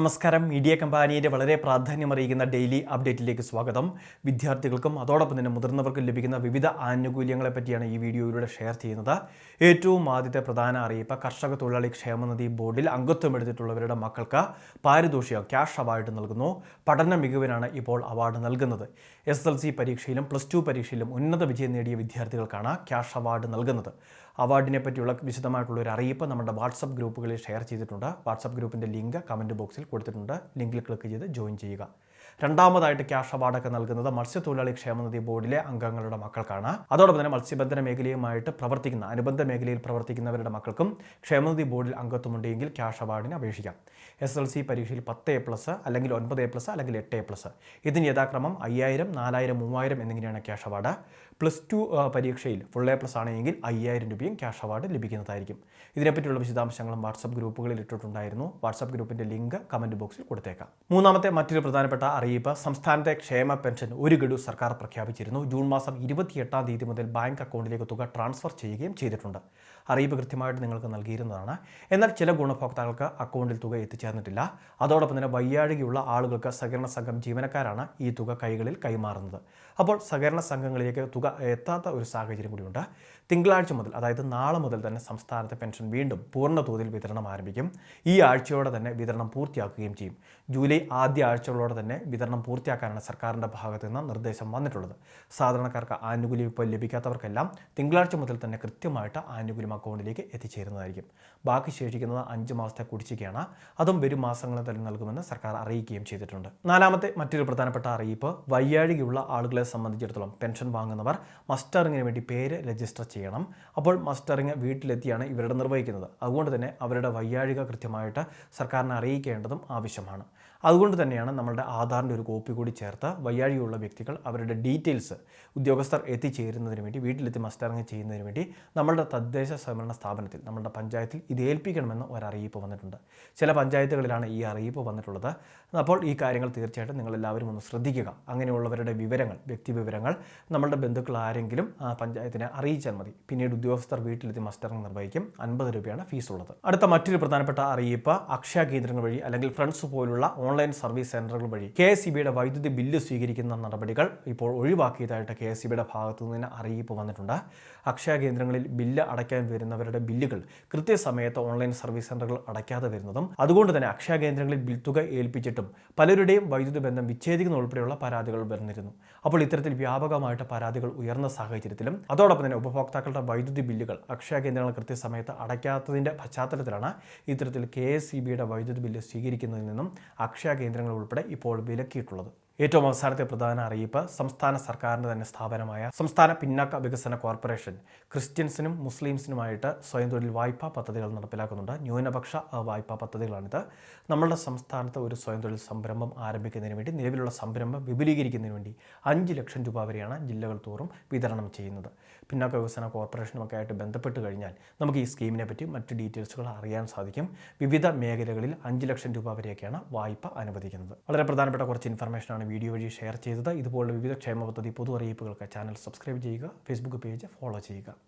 നമസ്കാരം. മീഡിയ കമ്പാനിയുടെ വളരെ പ്രാധാന്യമറിയിക്കുന്ന ഡെയിലി അപ്ഡേറ്റിലേക്ക് സ്വാഗതം. വിദ്യാർത്ഥികൾക്കും അതോടൊപ്പം തന്നെ മുതിർന്നവർക്കും ലഭിക്കുന്ന വിവിധ ആനുകൂല്യങ്ങളെ പറ്റിയാണ് ഈ വീഡിയോയിലൂടെ ഷെയർ ചെയ്യുന്നത്. ഏറ്റവും ആദ്യത്തെ പ്രധാന അറിയിപ്പ് കർഷക തൊഴിലാളി ക്ഷേമനിധി ബോർഡിൽ അംഗത്വം എടുത്തിട്ടുള്ളവരുടെ മക്കൾക്ക് പാരിതോഷികം ക്യാഷ് അവാർഡ് നൽകുന്നു. പഠന മികവിനാണ് ഇപ്പോൾ അവാർഡ് നൽകുന്നത്. എസ് എൽ സി പരീക്ഷയിലും പ്ലസ് ടു പരീക്ഷയിലും ഉന്നത വിജയം നേടിയ വിദ്യാർത്ഥികൾക്കാണ് ക്യാഷ് അവാർഡ് നൽകുന്നത്. അവാർഡിനെ പറ്റിയുള്ള വിശദമായിട്ടുള്ള ഒരു അറിയിപ്പ് നമ്മുടെ വാട്സപ്പ് ഗ്രൂപ്പുകളിൽ ഷെയർ ചെയ്തിട്ടുണ്ട്. വാട്സപ്പ് ഗ്രൂപ്പിന്റെ ലിങ്ക് കമന്റ് ബോക്സിൽ കൊടുത്തിട്ടുണ്ട്. ലിങ്കിൽ ക്ലിക്ക് ചെയ്ത് ജോയിൻ ചെയ്യുക. രണ്ടാമതായിട്ട് ക്യാഷ് അവാർഡൊക്കെ നൽകുന്നത് മത്സ്യത്തൊഴിലാളി ക്ഷേമനിധി ബോർഡിലെ അംഗങ്ങളുടെ മക്കൾക്കാണ്. അതോടൊപ്പം തന്നെ മത്സ്യബന്ധന മേഖലയുമായിട്ട് പ്രവർത്തിക്കുന്ന അനുബന്ധ മേഖലയിൽ പ്രവർത്തിക്കുന്നവരുടെ മക്കൾക്കും ക്ഷേമനിധി ബോർഡിൽ അംഗത്വമുണ്ടെങ്കിൽ ക്യാഷ് അവാർഡിന് അപേക്ഷിക്കാം. എസ് എൽ സി പരീക്ഷയിൽ പത്ത് എ പ്ലസ് അല്ലെങ്കിൽ ഒൻപത് എ പ്ലസ് അല്ലെങ്കിൽ എട്ട് എ പ്ലസ്. ഇതിന് യഥാക്രമം അയ്യായിരം നാലായിരം മൂവായിരം എന്നിങ്ങനെയാണ് ക്യാഷ് അവാർഡ്. പ്ലസ് ടു പരീക്ഷയിൽ ഫുൾ എ പ്ലസ് ആണെങ്കിൽ അയ്യായിരം രൂപയും ക്യാഷ് അവാർഡ് ലഭിക്കുന്നതായിരിക്കും. ഇതിനെപ്പറ്റിയുള്ള വിശദാംശങ്ങളും വാട്സപ്പ് ഗ്രൂപ്പുകളിൽ ഇട്ടിട്ടുണ്ടായിരുന്നു. വാട്സപ്പ് ഗ്രൂപ്പിന്റെ ലിങ്ക് കമന്റ് ബോക്സിൽ കൊടുത്തേക്കാം. മൂന്നാമത്തെ മറ്റൊരു പ്രധാനപ്പെട്ട അറിയിപ്പ് സംസ്ഥാനത്തെ ക്ഷേമ പെൻഷൻ ഒരു ഗഡു സർക്കാർ പ്രഖ്യാപിച്ചിരുന്നു. ജൂൺ മാസം ഇരുപത്തിയെട്ടാം തീയതി മുതൽ ബാങ്ക് അക്കൗണ്ടിലേക്ക് തുക ട്രാൻസ്ഫർ ചെയ്യുകയും ചെയ്തിട്ടുണ്ട്. അറിയിപ്പ് കൃത്യമായിട്ട് നിങ്ങൾക്ക് നൽകിയിരുന്നതാണ്. എന്നാൽ ചില ഗുണഭോക്താക്കൾക്ക് അക്കൗണ്ടിൽ തുക എത്തിച്ചേർന്നിട്ടില്ല. അതോടൊപ്പം തന്നെ വയ്യാഴികയുള്ള ആളുകൾക്ക് സഹകരണ സംഘം ജീവനക്കാരാണ് ഈ തുക കൈകളിൽ കൈമാറുന്നത്. അപ്പോൾ സഹകരണ സംഘങ്ങളിലേക്ക് തുക എത്താത്ത ഒരു സാഹചര്യം കൂടിയുണ്ട്. തിങ്കളാഴ്ച മുതൽ അതായത് നാളെ മുതൽ തന്നെ സംസ്ഥാനത്തെ പെൻഷൻ വീണ്ടും പൂർണ തോതിൽ വിതരണം ആരംഭിക്കും. ഈ ആഴ്ചയോടെ തന്നെ വിതരണം പൂർത്തിയാക്കുകയും ചെയ്യും. ജൂലൈ ആദ്യ ആഴ്ചകളോടെ തന്നെ വിതരണം പൂർത്തിയാക്കാനാണ് സർക്കാരിന്റെ ഭാഗത്തു നിന്ന് നിർദ്ദേശം വന്നിട്ടുള്ളത്. സാധാരണക്കാർക്ക് ആനുകൂല്യം ഇപ്പോൾ ലഭിക്കാത്തവർക്കെല്ലാം തിങ്കളാഴ്ച മുതൽ തന്നെ കൃത്യമായിട്ട് ആനുകൂല്യം അക്കൗണ്ടിലേക്ക് എത്തിച്ചേരുന്നതായിരിക്കും. ബാക്കി ശേഷിക്കുന്നത് അഞ്ച് മാസത്തെ കുടിശ്ശികയാണ്. അതും വരും മാസങ്ങളിൽ തന്നെ നൽകുമെന്ന് സർക്കാർ അറിയിക്കുകയും ചെയ്തിട്ടുണ്ട്. നാലാമത്തെ മറ്റൊരു പ്രധാനപ്പെട്ട അറിയിപ്പ് വയ്യാഴികയുള്ള ആളുകളെ സംബന്ധിച്ചിടത്തോളം പെൻഷൻ വാങ്ങുന്നവർ മസ്റ്ററിങ്ങിന് വേണ്ടി പേര് രജിസ്റ്റർ ചെയ്യണം. അപ്പോൾ മസ്റ്ററിങ് വീട്ടിലെത്തിയാണ് ഇവരുടെ നിർവഹിക്കുന്നത്. അതുകൊണ്ട് തന്നെ അവരുടെ വയ്യാഴിക കൃത്യമായിട്ട് സർക്കാരിനെ അറിയിക്കേണ്ടതും ആവശ്യമാണ്. അതുകൊണ്ട് തന്നെയാണ് നമ്മളുടെ ആധാറിന്റെ ഒരു കോപ്പി കൂടി ചേർത്ത് വയ്യാഴികയുള്ള വ്യക്തികൾ അവരുടെ ഡീറ്റെയിൽസ് ഉദ്യോഗസ്ഥർ എത്തിച്ചേരുന്നതിന് വേണ്ടി വീട്ടിലെത്തി മസ്റ്ററിങ് ചെയ്യുന്നതിന് വേണ്ടി നമ്മളുടെ തദ്ദേശ സ്വയംഭരണ സ്ഥാപനത്തിൽ നമ്മളുടെ പഞ്ചായത്തിൽ ഇത് ഏൽപ്പിക്കണമെന്ന് ഒരറിയിപ്പ് വന്നിട്ടുണ്ട്. ചില പഞ്ചായത്തുകളിലാണ് ഈ അറിയിപ്പ് വന്നിട്ടുള്ളത്. അപ്പോൾ ഈ കാര്യങ്ങൾ തീർച്ചയായിട്ടും നിങ്ങളെല്ലാവരും ഒന്ന് ശ്രദ്ധിക്കുക. അങ്ങനെയുള്ളവരുടെ വിവരങ്ങൾ വ്യക്തി വിവരങ്ങൾ നമ്മളുടെ ബന്ധുക്കൾ ആരെങ്കിലും പഞ്ചായത്തിനെ അറിയിച്ചാൽ മതി. പിന്നീട് ഉദ്യോഗസ്ഥർ വീട്ടിലെത്തി മസ്റ്ററിംഗ് നിർവഹിക്കും. അൻപത് രൂപയാണ് ഫീസ് ഉള്ളത് അടുത്ത മറ്റൊരു പ്രധാനപ്പെട്ട അറിയിപ്പ് അക്ഷയ കേന്ദ്രങ്ങൾ വഴി അല്ലെങ്കിൽ ഫ്രണ്ട്സ് പോലുള്ള ഓൺലൈൻ സർവീസ് സെന്ററുകൾ വഴി കെ എസ് വൈദ്യുതി ബില്ല് സ്വീകരിക്കുന്ന നടപടികൾ ഇപ്പോൾ ഒഴിവാക്കിയതായിട്ട് കെ എസ് സി ബിയുടെ ഭാഗത്തു നിന്ന് അറിയിപ്പ് വന്നിട്ടുണ്ട്. അക്ഷയ കേന്ദ്രങ്ങളിൽ ബില്ല് അടയ്ക്കാൻ വരുന്നവരുടെ ബില്ലുകൾ കൃത്യസമയത്ത് ഓൺലൈൻ സർവീസ് സെന്ററുകൾ അടയ്ക്കാതെ വരുന്നതും അതുകൊണ്ട് തന്നെ അക്ഷയ കേന്ദ്രങ്ങളിൽ ബിൽ തുക ഏൽപ്പിച്ചിട്ടും പലരുടെയും വൈദ്യുതി ബന്ധം വിച്ഛേദിക്കുന്ന ഉൾപ്പെടെയുള്ള പരാതികൾ വരുന്നിരുന്നു അപ്പോൾ ഇത്തരത്തിൽ വ്യാപകമായിട്ട് പരാതികൾ ഉയർന്ന സാഹചര്യത്തിലും അതോടൊപ്പം തന്നെ ഉപഭോക്താക്കളുടെ വൈദ്യുതി ബില്ലുകൾ അക്ഷയ കേന്ദ്രങ്ങൾ കൃത്യസമയത്ത് അടയ്ക്കാത്തതിന്റെ പശ്ചാത്തലത്തിലാണ് ഇത്തരത്തിൽ കെ എസ് സി ബിയുടെ വൈദ്യുതി ബില്ല് സ്വീകരിക്കുന്നതിൽ നിന്നും അക്ഷയ കേന്ദ്രങ്ങൾ ഉൾപ്പെടെ ഇപ്പോൾ വിലക്കിയിട്ടുള്ളത്. ഏറ്റവും അവസാനത്തെ പ്രധാന അറിയിപ്പ് സംസ്ഥാന സർക്കാരിന്റെ തന്നെ സ്ഥാപനമായ സംസ്ഥാന പിന്നാക്ക വികസന കോർപ്പറേഷൻ ക്രിസ്ത്യൻസിനും മുസ്ലിംസിനുമായിട്ട് സ്വയം തൊഴിൽ വായ്പാ പദ്ധതികൾ നടപ്പിലാക്കുന്നുണ്ട്. ന്യൂനപക്ഷ വായ്പാ പദ്ധതികളാണിത്. നമ്മളുടെ സംസ്ഥാനത്ത് ഒരു സ്വയം തൊഴിൽ സംരംഭം ആരംഭിക്കുന്നതിന് വേണ്ടി നിലവിലുള്ള സംരംഭം വിപുലീകരിക്കുന്നതിന് വേണ്ടി അഞ്ച് ലക്ഷം രൂപ വരെയാണ് ജില്ലകൾ തോറും വിതരണം ചെയ്യുന്നത്. പിന്നാക്ക വികസന കോർപ്പറേഷനുമൊക്കെ ആയിട്ട് ബന്ധപ്പെട്ട് കഴിഞ്ഞാൽ നമുക്ക് ഈ സ്കീമിനെ പറ്റി മറ്റ് ഡീറ്റെയിൽസുകൾ അറിയാൻ സാധിക്കും. വിവിധ മേഖലകളിൽ അഞ്ച് ലക്ഷം രൂപ വരെയൊക്കെയാണ് വായ്പ അനുവദിക്കുന്നത്. വളരെ പ്രധാനപ്പെട്ട കുറച്ച് ഇൻഫർമേഷനാണ് വീഡിയോ വഴി ഷെയർ ചെയ്തത് ഇതുപോലുള്ള വിവിധ ക്ഷേമ പദ്ധതി പൊതു അറിയിപ്പുകൾക്ക് ചാനൽ സബ്സ്ക്രൈബ് ചെയ്യുക ഫേസ്ബുക്ക് പേജ് ഫോളോ ചെയ്യുക.